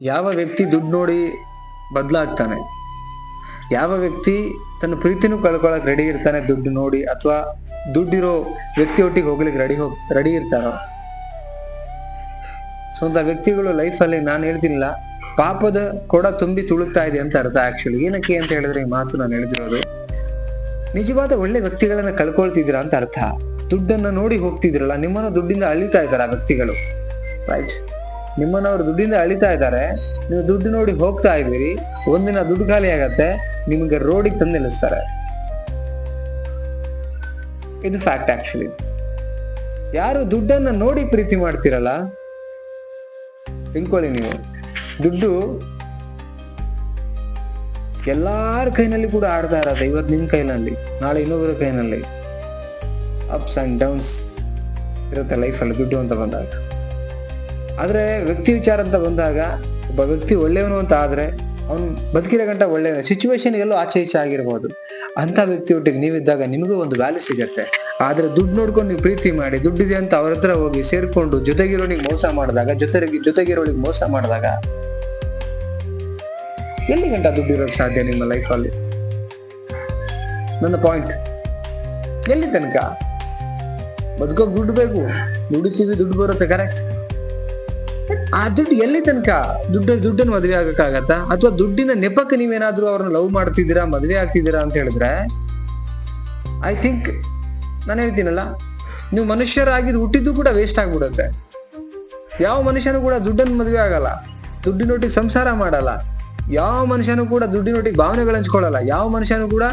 ಯಾವ ವ್ಯಕ್ತಿ ದುಡ್ಡು ನೋಡಿ ಬದಲಾಗ್ತಾನೆ? ಯಾವ ವ್ಯಕ್ತಿ ತನ್ನ ಪ್ರೀತಿನೂ ಕಳ್ಕೊಳಕ್ ರೆಡಿ ಇರ್ತಾನೆ ದುಡ್ಡು ನೋಡಿ ಅಥವಾ ದುಡ್ಡಿರೋ ವ್ಯಕ್ತಿ ಒಟ್ಟಿಗೆ ಹೋಗ್ಲಿಕ್ಕೆ ರೆಡಿ ಹೋಗ್ ರೆಡಿ ಇರ್ತಾರೋ? ಸ್ವಂತ ವ್ಯಕ್ತಿಗಳು ಲೈಫಲ್ಲಿ ನಾನು ಹೇಳ್ತಿಲ್ಲ, ಪಾಪದ ಕೊಡ ತುಂಬಿ ತುಳುಕ್ತಾ ಇದೆ ಅಂತ ಅರ್ಥ ಆಕ್ಚುಲಿ ಏನಕ್ಕೆ ಅಂತ ಹೇಳಿದ್ರೆ ಈ ಮಾತು ನಾನು ಹೇಳ್ತಿರೋದು, ನಿಜವಾದ ಒಳ್ಳೆ ವ್ಯಕ್ತಿಗಳನ್ನ ಕಳ್ಕೊಳ್ತಿದ್ದೀರಾ ಅಂತ ಅರ್ಥ. ದುಡ್ಡನ್ನ ನೋಡಿ ಹೋಗ್ತಿದ್ರಲ್ಲ ನಿಮ್ಮನ್ನ ದುಡ್ಡಿಂದ ಅಳಿತಾ ಇದ್ದಾರೆ ಆ ವ್ಯಕ್ತಿಗಳು. ರೈಟ್ ನಿಮ್ಮನ್ನ ಅವ್ರು ದುಡ್ಡಿಂದ ಅಳಿತಾ ಇದ್ದಾರೆ. ನೀವು ದುಡ್ಡು ನೋಡಿ ಹೋಗ್ತಾ ಇದ್ದೀರಿ. ಒಂದಿನ ದುಡ್ಡು ಖಾಲಿ ಆಗತ್ತೆ. ನಿಮಗೆ ರೋಡಿಗೆ ತಂದು ನಿಲ್ಲಿಸ್ತಾರೆ. ಇದು ಫ್ಯಾಕ್ಟ್ ಆಕ್ಚುಲಿ ಯಾರು ದುಡ್ಡನ್ನ ನೋಡಿ ಪ್ರೀತಿ ಮಾಡ್ತಿರಲ್ಲ? ತಿಳ್ಕೊಳ್ಳಿ ನೀವು. ದುಡ್ಡು ಎಲ್ಲಾರ ಕೈನಲ್ಲಿ ಕೂಡ ಆಡ್ತಾ ಇರತ್ತೆ. ಇವತ್ತು ನಿಮ್ ಕೈನಲ್ಲಿ, ನಾಳೆ ಇನ್ನೊಬ್ಬರ ಕೈನಲ್ಲಿ. ಅಪ್ಸ್ ಅಂಡ್ ಡೌನ್ಸ್ ಇರುತ್ತೆ ಲೈಫಲ್ಲಿ ದುಡ್ಡು ಅಂತ ಬಂದಾಗ. ಆದ್ರೆ ವ್ಯಕ್ತಿ ವಿಚಾರ ಅಂತ ಬಂದಾಗ ಒಬ್ಬ ವ್ಯಕ್ತಿ ಒಳ್ಳೆಯವನು ಅಂತ ಆದರೆ ಅವನು ಬದುಕಿರೋ ಗಂಟ ಒಳ್ಳೆಯವನು. ಸಿಚುವೇಶನ್ ಎಲ್ಲೋ ಆಚೆ ಈಚೆ ಆಗಿರ್ಬೋದು. ಅಂತ ವ್ಯಕ್ತಿ ಒಟ್ಟಿಗೆ ನೀವಿದ್ದಾಗ ನಿಮಗೂ ಒಂದು ವ್ಯಾಲ್ಯೂ ಸಿಗತ್ತೆ. ಆದರೆ ದುಡ್ಡು ನೋಡ್ಕೊಂಡು ನೀವು ಪ್ರೀತಿ ಮಾಡಿ, ದುಡ್ಡಿದೆ ಅಂತ ಅವ್ರ ಹತ್ರ ಹೋಗಿ ಸೇರಿಕೊಂಡು ಜೊತೆಗಿರೋನಿಗೆ ಮೋಸ ಮಾಡಿದಾಗ, ಜೊತೆಗೆ ಜೊತೆಗಿರೋಳಿಗೆ ಮೋಸ ಮಾಡಿದಾಗ ಎಲ್ಲಿ ಗಂಟ ದುಡ್ಡು ಇರೋಕ್ಕೆ ಸಾಧ್ಯ ನಿಮ್ಮ ಲೈಫಲ್ಲಿ ನನ್ನ ಪಾಯಿಂಟ್ ಎಲ್ಲಿ ತನಕ? ಬದುಕೋಕೆ ದುಡ್ಡು ಬೇಕು. ದುಡಿತೀವಿ, ದುಡ್ಡು ಬರುತ್ತೆ ಕರೆಕ್ಟ್ ಆ ದುಡ್ಡು ಎಲ್ಲಿ ತನಕ ದುಡ್ಡು ದುಡ್ಡನ್ನು ಮದುವೆ ಆಗಕ್ಕಾಗತ್ತಾ? ಅಥವಾ ದುಡ್ಡಿನ ನೆಪಕ್ಕೆ ನೀವೇನಾದ್ರೂ ಅವ್ರನ್ನ ಲವ್ ಮಾಡ್ತಿದ್ದೀರಾ, ಮದುವೆ ಆಗ್ತಿದ್ದೀರಾ ಅಂತ ಹೇಳಿದ್ರೆ? ಐ ಥಿಂಕ್ ನಾನು ಹೇಳ್ತೀನಲ್ಲ, ನೀವು ಮನುಷ್ಯರಾಗಿದ್ದು ಹುಟ್ಟಿದ್ದು ಕೂಡ ವೇಸ್ಟ್ ಆಗ್ಬಿಡುತ್ತೆ. ಯಾವ ಮನುಷ್ಯನೂ ಕೂಡ ದುಡ್ಡನ್ನು ಮದುವೆ ಆಗಲ್ಲ, ದುಡ್ಡಿನೊಟ್ಟಿಗೆ ಸಂಸಾರ ಮಾಡಲ್ಲ. ಯಾವ ಮನುಷ್ಯನೂ ಕೂಡ ದುಡ್ಡಿನೊಟ್ಟಿಗೆ ಭಾವನೆಗಳು ಹಂಚ್ಕೊಳ್ಳಲ್ಲ. ಯಾವ ಮನುಷ್ಯನೂ ಕೂಡ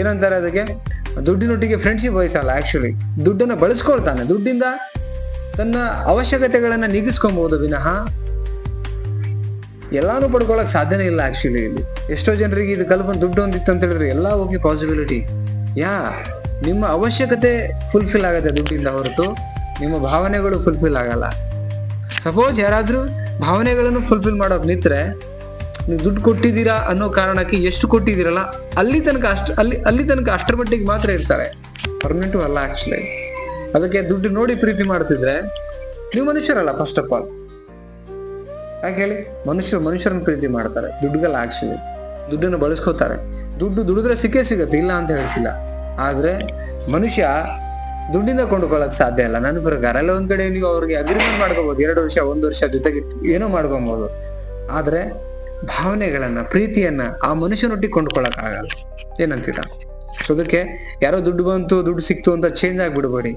ಏನಂತಾರೆ ಅದಕ್ಕೆ, ದುಡ್ಡಿನೊಟ್ಟಿಗೆ ಫ್ರೆಂಡ್ಶಿಪ್ ವಹಿಸಲ್ಲ ಆಕ್ಚುಲಿ ದುಡ್ಡನ್ನು ಬಳಸ್ಕೊಳ್ತಾನೆ. ದುಡ್ಡಿಂದ ತನ್ನ ಅವಶ್ಯಕತೆಗಳನ್ನ ನೀಗಿಸ್ಕೊಬಹುದು ವಿನಃ ಎಲ್ಲಾನು ಪಡ್ಕೊಳಕ್ ಸಾಧ್ಯನೇ ಇಲ್ಲ ಆಕ್ಚುಲಿ ಇಲ್ಲಿ. ಎಷ್ಟೋ ಜನರಿಗೆ ಇದು ಕಲ್ಪನೆ ದುಡ್ಡು ಒಂದಿತ್ತು ಅಂತ ಹೇಳಿದ್ರೆ ಎಲ್ಲ ಹೋಗಿ ಪಾಸಿಬಿಲಿಟಿ ಯಾ, ನಿಮ್ಮ ಅವಶ್ಯಕತೆ ಫುಲ್ಫಿಲ್ ಆಗತ್ತೆ ದುಡ್ಡಿಂದ ಹೊರತು ನಿಮ್ಮ ಭಾವನೆಗಳು ಫುಲ್ಫಿಲ್ ಆಗಲ್ಲ. ಸಪೋಸ್ ಯಾರಾದ್ರೂ ಭಾವನೆಗಳನ್ನು ಫುಲ್ಫಿಲ್ ಮಾಡೋಕ್ ನಿಂತ್ರೆ ನೀವು ದುಡ್ಡು ಕೊಟ್ಟಿದ್ದೀರಾ ಅನ್ನೋ ಕಾರಣಕ್ಕೆ ಎಷ್ಟು ಕೊಟ್ಟಿದ್ದೀರಲ್ಲ, ಅಲ್ಲಿ ತನಕ ಅಷ್ಟು, ಅಲ್ಲಿ ಅಲ್ಲಿ ತನಕ ಅಷ್ಟರ ಮಟ್ಟಿಗೆ ಮಾತ್ರ ಇರ್ತಾರೆ. ಪರ್ಮನೆಂಟು ಅಲ್ಲ ಆಕ್ಚುಲಿ ಅದಕ್ಕೆ ದುಡ್ಡು ನೋಡಿ ಪ್ರೀತಿ ಮಾಡ್ತಿದ್ರೆ ನೀವು ಮನುಷ್ಯರಲ್ಲ ಫಸ್ಟ್ ಆಫ್ ಆಲ್ ಯಾಕೆ ಹೇಳಿ? ಮನುಷ್ಯರು ಮನುಷ್ಯರನ್ನ ಪ್ರೀತಿ ಮಾಡ್ತಾರೆ. ದುಡ್ಡುಗಲ್ಲ ಆಕ್ಚುಲಿ ದುಡ್ಡನ್ನು ಬಳಸ್ಕೋತಾರೆ. ದುಡ್ಡು ದುಡಿದ್ರೆ ಸಿಕ್ಕೇ ಸಿಗುತ್ತೆ, ಇಲ್ಲ ಅಂತ ಹೇಳ್ತಿಲ್ಲ. ಆದ್ರೆ ಮನುಷ್ಯ ದುಡ್ಡಿಂದ ಕೊಂಡ್ಕೊಳ್ಳಕ್ ಸಾಧ್ಯ ಇಲ್ಲ. ನನ್ನ ಪ್ರಕಾರ ಎಲ್ಲ ಒಂದ್ ಕಡೆ ನೀವು ಅವ್ರಿಗೆ ಅಗ್ರಿಮೆಂಟ್ ಮಾಡ್ಕೋಬಹುದು ಎರಡು ವರ್ಷ, ಒಂದು ವರ್ಷ ಜೊತೆಗೆ ಏನೋ ಮಾಡ್ಕೊಬಹುದು ಆದ್ರೆ ಭಾವನೆಗಳನ್ನ, ಪ್ರೀತಿಯನ್ನ ಆ ಮನುಷ್ಯನೊಟ್ಟಿಗೆ ಕೊಂಡ್ಕೊಳಕ್ ಆಗಲ್ಲ ಏನಂತೀರಾ? ಸೊ ಅದಕ್ಕೆ ಯಾರೋ ದುಡ್ಡು ಬಂತು, ದುಡ್ಡು ಸಿಕ್ತು ಅಂತ ಚೇಂಜ್ ಆಗ್ಬಿಡ್ಬೇಡಿ.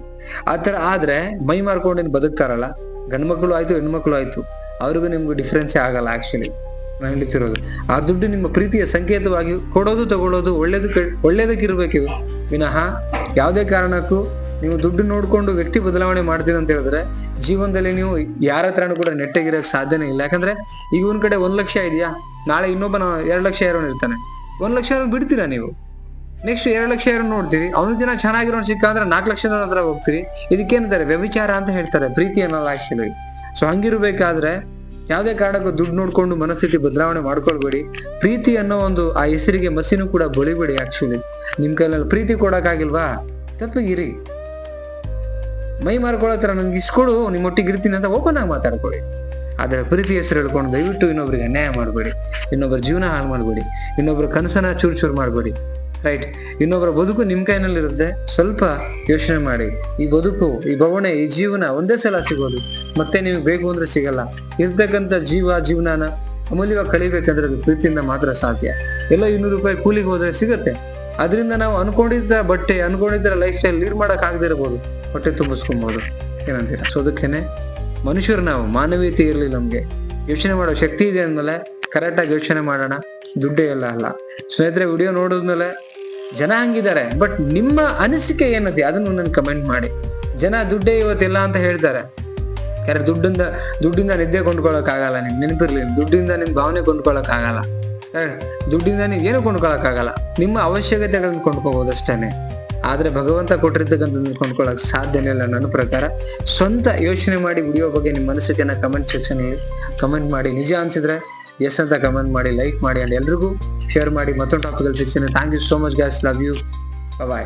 ಆತರ ಆದ್ರೆ ಮೈ ಮಾರ್ಕೊಂಡು ಏನು ಬದುಕ್ತಾರಲ್ಲ ಗಂಡ್ಮಕ್ಳು ಆಯ್ತು ಹೆಣ್ಮಕ್ಳು ಆಯ್ತು, ಅವ್ರಿಗೂ ನಿಮ್ಗೆ ಡಿಫ್ರೆನ್ಸೇ ಆಗಲ್ಲ ಆಕ್ಚುಲಿ ನಾನು ಹೇಳ್ತಿರೋದು. ಆ ದುಡ್ಡು ನಿಮ್ಮ ಪ್ರೀತಿಯ ಸಂಕೇತವಾಗಿ ಕೊಡೋದು, ತಗೊಳ್ಳೋದು ಒಳ್ಳೇದು ಒಳ್ಳೇದಕ್ಕಿರ್ಬೇಕು ವಿನಃ ಯಾವುದೇ ಕಾರಣಕ್ಕೂ ನೀವು ದುಡ್ಡು ನೋಡ್ಕೊಂಡು ವ್ಯಕ್ತಿ ಬದಲಾವಣೆ ಮಾಡ್ತೀರಿ ಅಂತ ಹೇಳಿದ್ರೆ ಜೀವನದಲ್ಲಿ ನೀವು ಯಾರ ಹತ್ರನೂ ಕೂಡ ನೆಟ್ಟಗಿರಕ್ ಸಾಧ್ಯನೇ ಇಲ್ಲ. ಯಾಕಂದ್ರೆ ಈಗ ಒಂದ್ ಕಡೆ ಒಂದ್ ಲಕ್ಷ ಇದೆಯಾ? ನಾಳೆ ಇನ್ನೊಬ್ಬನ ಎರಡು ಲಕ್ಷ ಇರೋನು ಇರ್ತಾನೆ. ಒಂದ್ ಲಕ್ಷ ಬಿಡ್ತೀರಾ ನೀವು? ನೆಕ್ಸ್ಟ್ ಎರಡು ಲಕ್ಷ ಯಾರು ನೋಡ್ತೀರಿ. ಅವನು ದಿನ ಚೆನ್ನಾಗಿರೋ ಸಿಕ್ಕ ಅಂದ್ರೆ ನಾಲ್ಕು ಲಕ್ಷ ಹತ್ರ ಹೋಗ್ತೀರಿ. ಇದಕ್ಕೇನಂತಾರೆ ವ್ಯವಿಚಾರ ಅಂತ ಹೇಳ್ತಾರೆ. ಪ್ರೀತಿ ಅನ್ನೋಲ್ಲ ಆಕ್ಚುಲಿ ಸೊ ಹಂಗಿರ್ಬೇಕಾದ್ರೆ ಯಾವುದೇ ಕಾರಣಕ್ಕೂ ದುಡ್ಡು ನೋಡ್ಕೊಂಡು ಮನಸ್ಥಿತಿ ಬದಲಾವಣೆ ಮಾಡ್ಕೊಳ್ಬೇಡಿ. ಪ್ರೀತಿ ಅನ್ನೋ ಒಂದು ಆ ಹೆಸರಿಗೆ ಮಸಿನೂ ಕೂಡ ಬಳಿಬೇಡಿ ಆಕ್ಚುಲಿ ನಿಮ್ ಕೈನಲ್ಲಿ ಪ್ರೀತಿ ಕೊಡಕ್ಕಾಗಿಲ್ವಾ? ತಪ್ಪಿಗಿರಿ ಮೈ ಮಾರ್ಕೊಳ್ಳೋ ನಂಗೆ ಇಸ್ಕೊಡು ನಿಮ್ಮೊಟ್ಟಿಗೆ ಇರ್ತೀನಿ ಅಂತ ಓಪನ್ ಆಗಿ ಮಾತಾಡ್ಕೊಳ್ಳಿ. ಆದರೆ ಪ್ರೀತಿ ಹೆಸರು ಹೇಳ್ಕೊಂಡು ದಯವಿಟ್ಟು ಇನ್ನೊಬ್ರಿಗೆ ಅನ್ಯಾಯ ಮಾಡಬೇಡಿ. ಇನ್ನೊಬ್ಬರ ಜೀವನ ಹಾಳು ಮಾಡಬೇಡಿ. ಇನ್ನೊಬ್ಬರ ಕನಸನ್ನ ಚೂರು ಚೂರು ಮಾಡಬೇಡಿ. ರೈಟ್ ಇನ್ನೊಬ್ಬರ ಬದುಕು ನಿಮ್ ಕೈನಲ್ಲಿರುತ್ತೆ. ಸ್ವಲ್ಪ ಯೋಚನೆ ಮಾಡಿ. ಈ ಬದುಕು, ಈ ಬವಣೆ, ಈ ಜೀವನ ಒಂದೇ ಸಲ ಸಿಗೋದು. ಮತ್ತೆ ನೀವು ಬೇಕು ಅಂದ್ರೆ ಸಿಗಲ್ಲ. ಇರ್ತಕ್ಕಂಥ ಜೀವ, ಜೀವನಾನ ಅಮೂಲ್ಯವಾಗಿ ಕಳಿಬೇಕಂದ್ರೆ ಅದು ಪ್ರೀತಿಯಿಂದ ಮಾತ್ರ ಸಾಧ್ಯ. ಎಲ್ಲ ಇನ್ನೂರು ರೂಪಾಯಿ ಕೂಲಿಗೆ ಹೋದ್ರೆ ಸಿಗುತ್ತೆ. ಅದರಿಂದ ನಾವು ಅನ್ಕೊಂಡಿದ್ದ ಬಟ್ಟೆ, ಅನ್ಕೊಂಡಿದ್ದ ಲೈಫ್ ಸ್ಟೈಲ್ ಲೀಡ್ ಮಾಡಕ್ ಆಗದಿರ್ಬೋದು ಹೊಟ್ಟೆ ತುಂಬಿಸ್ಕೊಬೋದು. ಏನಂತೀರಾ? ಸೊ, ಅದಕ್ಕೇನೆ ಮನುಷ್ಯರು ನಾವು ಮಾನವೀಯತೆ ಇರಲಿ ನಮಗೆ. ಯೋಚನೆ ಮಾಡೋ ಶಕ್ತಿ ಇದೆ ಅಂದ್ಮೇಲೆ ಕರೆಕ್ಟ್ ಆಗಿ ಯೋಚನೆ ಮಾಡೋಣ. ದುಡ್ಡೇ ಇಲ್ಲ ಅಲ್ಲ. ಸ್ನೇಹಿತರೆ ವಿಡಿಯೋ ನೋಡಿದ್ಮೇಲೆ ಜನ ಹಂಗಿದ್ದಾರೆ ಬಟ್ ನಿಮ್ಮ ಅನಿಸಿಕೆ ಏನದೆ ಅದನ್ನು ನನ್ ಕಮೆಂಟ್ ಮಾಡಿ. ಜನ ದುಡ್ಡೇ ಇವತ್ತಿಲ್ಲ ಅಂತ ಹೇಳ್ತಾರೆ. ಯಾರು ದುಡ್ಡಿಂದ ದುಡ್ಡಿಂದ ನಿದ್ದೆ ಕೊಂಡ್ಕೊಳಕ್ ಆಗಲ್ಲ ನಿಮ್ ನೆನಪಿರ್ಲಿ ದುಡ್ಡಿಂದ ನಿಮ್ ಭಾವನೆ ಏ, ದುಡ್ಡಿಂದ ನೀವು ಏನು ಕೊಂಡ್ಕೊಳಕ್ ಆಗಲ್ಲ ನಿಮ್ಮ ಅವಶ್ಯಕತೆಗಳನ್ನ ಕೊಂಡ್ಕೋಬಹುದು ಅಷ್ಟೇನೆ. ಆದ್ರೆ ಭಗವಂತ ಕೊಟ್ಟಿರ್ತಕ್ಕಂಥದ್ದು ಕೊಂಡ್ಕೊಳಕ್ ಸಾಧ್ಯನೇ ಇಲ್ಲ ನನ್ನ ಪ್ರಕಾರ. ಸ್ವಂತ ಯೋಚನೆ ಮಾಡಿ ವಿಡಿಯೋ ಬಗ್ಗೆ ನಿಮ್ಮ ಮನಸ್ಸಿಗೆ ಕಮೆಂಟ್ ಸೆಕ್ಷನ್ ಅಲ್ಲಿ ಕಮೆಂಟ್ ಮಾಡಿ. ನಿಜ ಅನ್ಸಿದ್ರೆ ಎಸ್ ಅಂತ ಕಮೆಂಟ್ ಮಾಡಿ ಲೈಕ್ ಮಾಡಿ ಅಂಡ್ ಎಲ್ರಿಗೂ ಶೇರ್ ಮಾಡಿ. ಮತ್ತೊಂದು ಟಾಪಿಕಲ್ಲಿ ಸಿಗ್ತೀನಿ. Thank you so much guys love you bye